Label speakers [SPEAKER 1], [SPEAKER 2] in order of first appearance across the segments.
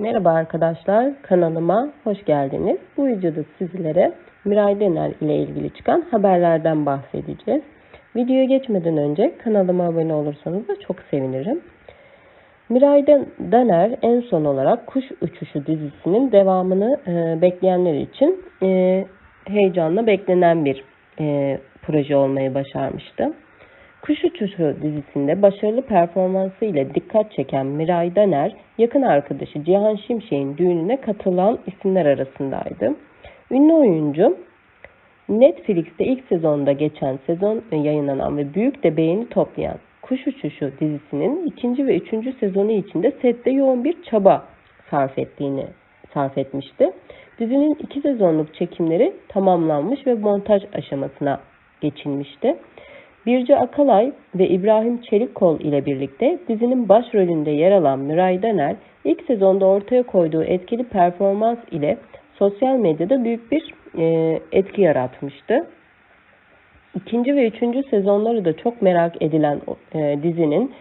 [SPEAKER 1] Merhaba arkadaşlar, kanalıma hoş geldiniz. Bu videoda sizlere Miray Dener ile ilgili çıkan haberlerden bahsedeceğiz. Videoya geçmeden önce kanalıma abone olursanız da çok sevinirim. Miray Dener en son olarak Kuş Uçuşu dizisinin devamını e, bekleyenler için e, heyecanla beklenen bir e, proje olmayı başarmıştı. Kuş Uçuşu dizisinde başarılı performansı ile dikkat çeken Miray Daner, yakın arkadaşı Cihan Şimşek'in düğününe katılan isimler arasındaydı. Ünlü oyuncu, Netflix'te ilk sezonda geçen sezon yayınlanan ve büyük de beğeni toplayan Kuş Uçuşu dizisinin ikinci ve üçüncü sezonu içinde sette yoğun bir çaba sarf ettiğini sarf etmişti. Dizinin iki sezonluk çekimleri tamamlanmış ve montaj aşamasına geçilmişti. Birce Akalay ve İbrahim Çelikkol ile birlikte dizinin başrolünde yer alan Miray Daner, ilk sezonda ortaya koyduğu etkili performans ile sosyal medyada büyük bir e, etki yaratmıştı. İkinci ve üçüncü sezonları da çok merak edilen e, dizinin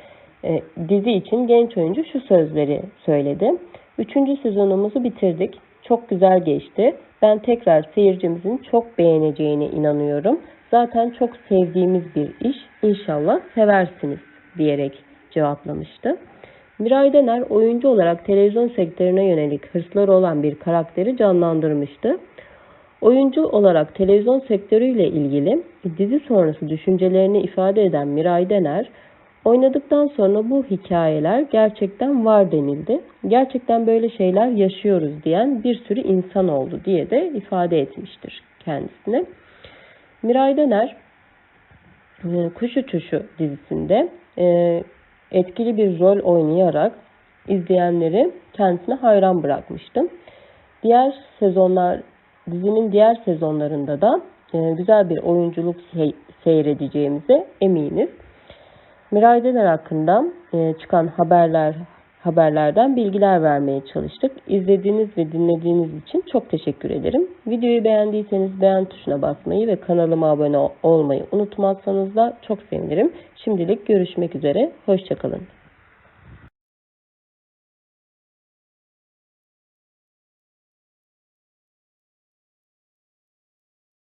[SPEAKER 1] e, dizi için genç oyuncu şu sözleri söyledi. Üçüncü sezonumuzu bitirdik. Çok güzel geçti. Ben tekrar seyircimizin çok beğeneceğine inanıyorum. Zaten çok sevdiğimiz bir iş. İnşallah seversiniz diyerek cevaplamıştı. Miray Dener oyuncu olarak televizyon sektörüne yönelik hırsları olan bir karakteri canlandırmıştı. Oyuncu olarak televizyon sektörüyle ilgili dizi sonrası düşüncelerini ifade eden Miray Dener, oynadıktan sonra bu hikayeler gerçekten var denildi. Gerçekten böyle şeyler yaşıyoruz diyen bir sürü insan oldu diye de ifade etmiştir kendisine. Miray Döner e, Kuş Uçuşu dizisinde e, etkili bir rol oynayarak izleyenleri kendisine hayran bırakmıştım. Diğer sezonlar dizinin diğer sezonlarında da e, güzel bir oyunculuk seyredeceğimize eminiz. Miray Dener hakkında çıkan haberler haberlerden bilgiler vermeye çalıştık. İzlediğiniz ve dinlediğiniz için çok teşekkür ederim. Videoyu beğendiyseniz beğen tuşuna basmayı ve kanalıma abone olmayı unutmazsanız da çok sevinirim. Şimdilik görüşmek üzere. Hoşçakalın.